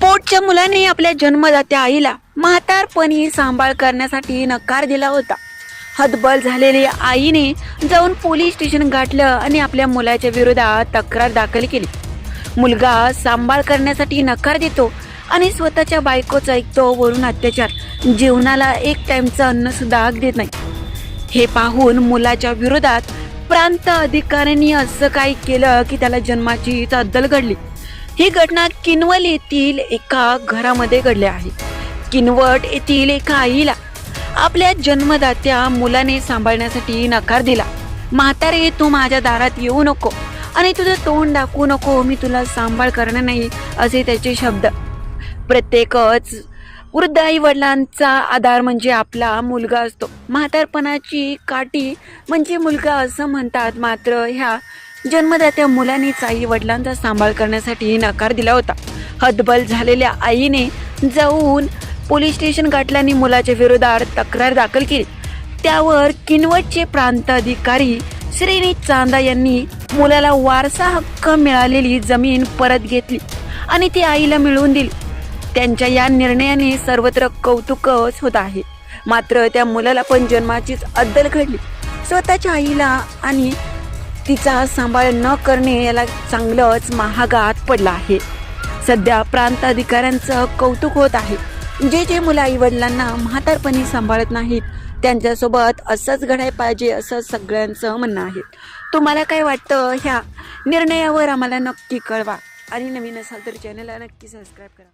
पोटच्या मुलाने आपल्या जन्मदात्या आईला म्हातारपणी सांभाळ करण्यासाठी नकार दिला होता. हतबल झालेली आईने जाऊन पोलीस स्टेशन गाठलं आणि आपल्या मुलाच्या विरोधात तक्रार दाखल केली. मुलगा सांभाळ करण्यासाठी नकार देतो आणि स्वतःच्या बायकोचा ऐकतो वरून अत्याचार. जीवनाला एक टाइमचं अन्न सुद्धा देत नाही. हे पाहून मुलाच्या विरोधात प्रांत अधिकाऱ्यांनी असं काही केलं की त्याला जन्माची अद्दल घडली. ही घटना किनवल येथील एका घरामध्ये घडली आहे. किनवट येथील एका आईला आपल्या जन्मदात्या मुलाने सांभाळण्यासाठी नकार दिला. म्हातारे तू माझ्या दारात येऊ नको आणि तुझं तोंड दाखवू नको. मी तुला सांभाळ करणार नाही असे त्याचे शब्द. प्रत्येकच वृद्ध आई वडिलांचा आधार म्हणजे आपला मुलगा असतो. म्हातारपणाची काठी म्हणजे मुलगा असं म्हणतात. मात्र ह्या जन्मदात्या मुलानेच आई वडिलांचा सांभाळ करण्यासाठी नकार दिला होता. हतबल झालेल्या आईने जाऊन पोलीस स्टेशन गाठल्याने मुलाच्या विरोधात तक्रार दाखल केली. त्यावर किनवटचे प्रांत अधिकारी चांदा यांनी मुलाला वारसा हक्क मिळालेली जमीन परत घेतली आणि ती आईला मिळवून दिली. त्यांच्या या निर्णयाने सर्वत्र कौतुकच होत आहे. मात्र त्या मुलाला पण जन्माचीच अद्दल घडली. स्वतःच्या आईला आणि तिचा सांभाळ न करणे याला चांगलंच महागात पडलं आहे. सध्या प्रांताधिकाऱ्यांचं कौतुक होत आहे. जे जे मुलं आई वडिलांना म्हातारपणी सांभाळत नाहीत त्यांच्यासोबत असंच घडायला पाहिजे असं सगळ्यांचं म्हणणं आहे. तुम्हाला काय वाटतं? ह्या निर्णयावर आम्हाला नक्की कळवा. आणि नवीन असाल तर चॅनलला नक्की सबस्क्राईब करा.